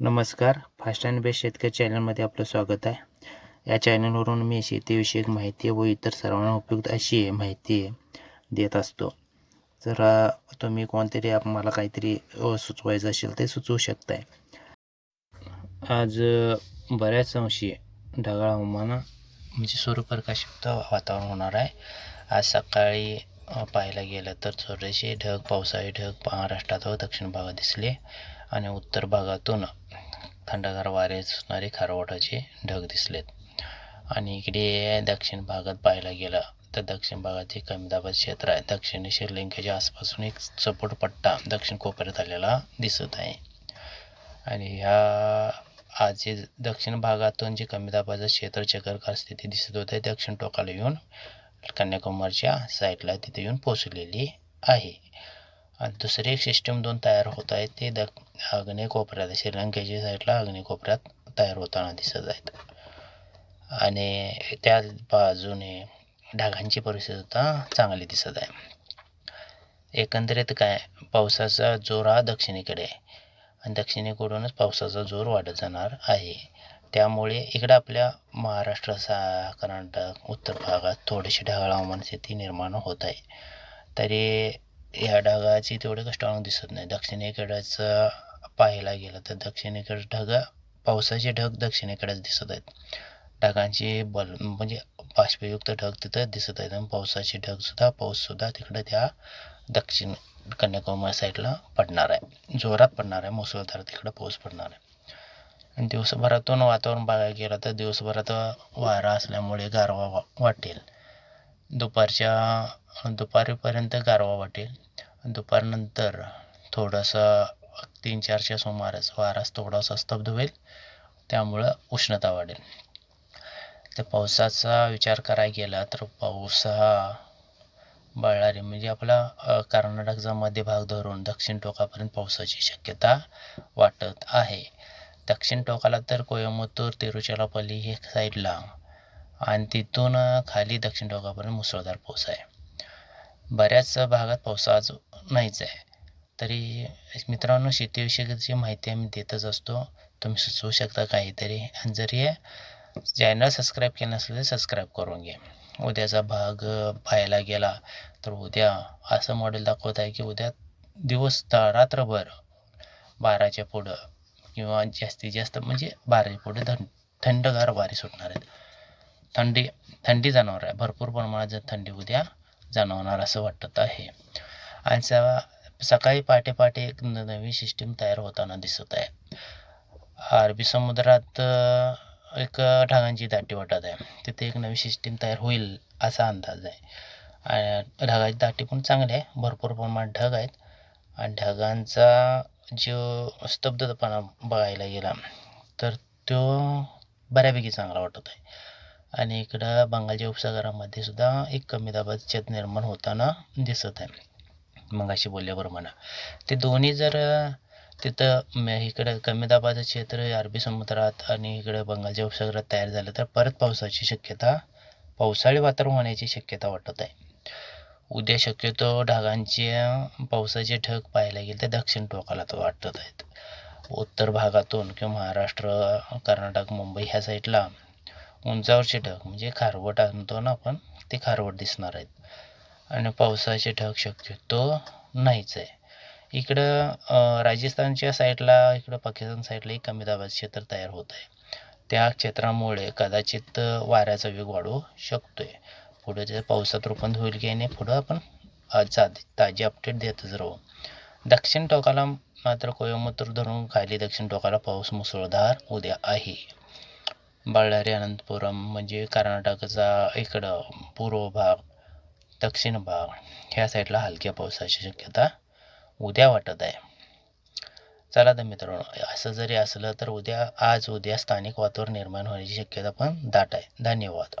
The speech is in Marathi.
नमस्कार. फास्ट अँड बेस्ट शेतकरी चॅनलमध्ये आपलं स्वागत आहे. या चॅनलवरून मी शेतीविषयक माहिती व इतर सर्वांना उपयुक्त अशी माहिती देत असतो. जर तुम्ही कोणतरी मला काहीतरी सुचवायचं असेल ते सुचवू शकताय. आज बऱ्याच अंशी ढगाळ हवामान म्हणजे सूर्यप्रकाशयुक्त वातावरण होणार आहे. आज सकाळी पाहायला गेलं तर थोडेसे ढग पावसाळी ढग महाराष्ट्रात व दक्षिण भागात दिसले. आणि उत्तर भागातून थंडगार वारे सुटणारे खारवटाचे ढग दिसलेत. आणि इकडे दक्षिण भागात पाहायला गेलं तर दक्षिण भागाचे कमी दाबाचे क्षेत्र आहे. दक्षिण श्रीलंकेच्या आसपासून एक सपोर्ट पट्टा दक्षिण कोपऱ्यात आलेला दिसत आहे. आणि ह्या आज जे दक्षिण भागातून जे कमी दाबाचं क्षेत्र चक्रकार स्थिती दिसत होते दक्षिण टोकाला येऊन कन्याकुमारीच्या साईडला तिथे येऊन पोचलेली आहे. दुसरी एक सिस्टम दोन तयार होत आहेत. ते द आग्नेय कोपऱ्यात श्रीलंकेच्या साईडला आग्नेय कोपऱ्यात तयार होताना दिसत आहेत. आणि त्या बाजूने ढगांची परिस्थिती चांगली दिसत आहे. एकंदरीत काय पावसाचा जोर हा दक्षिणेकडे आहे. आणि दक्षिणेकडूनच पावसाचा जोर वाढत जाणार आहे. त्यामुळे इकडं आपल्या महाराष्ट्र सा कर्नाटक उत्तर भागात थोडीशी ढगाळ हवामान स्थिती निर्माण होत आहे. तरी ह्या ढगाची तेवढे स्ट्रॉंग दिसत नाही. दक्षिणेकडचं पाहायला गेलं तर दक्षिणेकडे ढग पावसाचे ढग दक्षिणेकडेच दिसत आहेत. ढगांची बल म्हणजे बाष्पयुक्त ढग तिथं दिसत आहेत आणि पावसाचे ढगसुद्धा पाऊससुद्धा तिकडं त्या दक्षिण कन्याकुमारी साईडला पडणार आहे. जोरात पडणार आहे मुसळधार तिकडं पाऊस पडणार आहे. आणि दिवसभरातून वातावरण बघायला गेलं तर दिवसभरात वारा असल्यामुळे गारवा वा वाटेल. दुपारच्या दुपारीपर्यंत गारवा वाटेल. दुपारनंतर थोडंसं तीन चारच्या सुमारास वारास थोडासा स्तब्ध होईल. त्यामुळं उष्णता वाढेल. तर पावसाचा विचार करायला गेला तर पाऊस हा बळणारी म्हणजे आपला कर्नाटकचा मध्य भाग धरून दक्षिण टोकापर्यंत पावसाची शक्यता वाटत आहे. दक्षिण टोकाला तर कोयंबतूर तिरुचिरापल्ली हे साईडला आणि तिथून खाली दक्षिण टोकापर्यंत मुसळधार पाऊस आहे. बऱ्याच भागात पाऊस आज नाहीच आहे. तरी मित्रांनो शेतीविषयीची माहिती आम्ही देतच असतो तुम्ही सुचवू शकता काहीतरी. आणि जरी चॅनल सबस्क्राईब केलं नसलं तर सबस्क्राईब करून घ्या. उद्याचा भाग पाहायला गेला तर उद्या असं मॉडेल दाखवत आहे की उद्या दिवस रात्रभर बाराच्या पुढं किंवा जास्तीत जास्त म्हणजे बाराच्या पुढे थंड थंडगार वारे सुटणार आहेत. थंडी थंडी जाणवणार आहे. भरपूर प्रमाणात जर थंडी उद्या जाणवणार असं वाटत आहे. आणि सकाळी पहाटे पहाटे एक न- नवीन सिस्टीम तयार होताना दिसत आहे. अरबी समुद्रात एक ढगांची दाटी वाटत आहे. तिथे एक नवी सिस्टीम तयार होईल असा अंदाज आहे. आणि ढगाची दाटी पण चांगली आहे. भरपूर प्रमाणात ढग आहेत. आणि ढगांचा जो स्तब्धपणा बघायला गेला तर तो बऱ्यापैकी चांगला वाटत आहे. आणि इकडं बंगालच्या उपसागरामध्ये सुद्धा एक कमी दाबाचं छत निर्माण होताना दिसत आहे. मग अशी बोलल्याप्रमाणे ते दोन्ही जर तिथं इकडं कमी दाबाचं क्षेत्र अरबी समुद्रात आणि इकडं बंगालच्या उपसागरात तयार झालं तर परत पावसाची शक्यता पावसाळी वातावरण होण्याची शक्यता वाटत आहे. उद्या शक्यतो ढगांचे पावसाचे ढग पाहायला गेले तर दक्षिण टोकाला तर वाटत आहेत. उत्तर भागातून किंवा महाराष्ट्र कर्नाटक मुंबई ह्या साईडला उंचावरचे ढग म्हणजे खारवट आणतो ना आपण ते खारवट दिसणार आहेत. आणि पावसाचे ढग शक्यतो नाहीच आहे. इकडं राजस्थानच्या साईडला इकडं पाकिस्तान साईडला एक कमी दाबाचे क्षेत्र तयार होत आहे. त्या क्षेत्रामुळे कदाचित वाऱ्याचा वेग वाढू शकतो आहे पुढे ते पावसात रूपांतर होईल की नाही पुढं आपण आज ताजी अपडेट देतच राहू. दक्षिण टोकाला मात्र कोयमुतूर धरून खाली दक्षिण टोकाला पाऊस मुसळधार उद्या आहे. बळ्ळारी अनंतपुरम म्हणजे कर्नाटकचा इकडं पूर्व भाग दक्षिण भाग ह्या साईडला हलक्या पावसाची शक्यता उद्या वाटत आहे. चला तर मित्रांनो असं जरी असलं तर उद्या आज उद्या स्थानिक वातावरण निर्माण होण्याची शक्यता पण दाट आहे. धन्यवाद.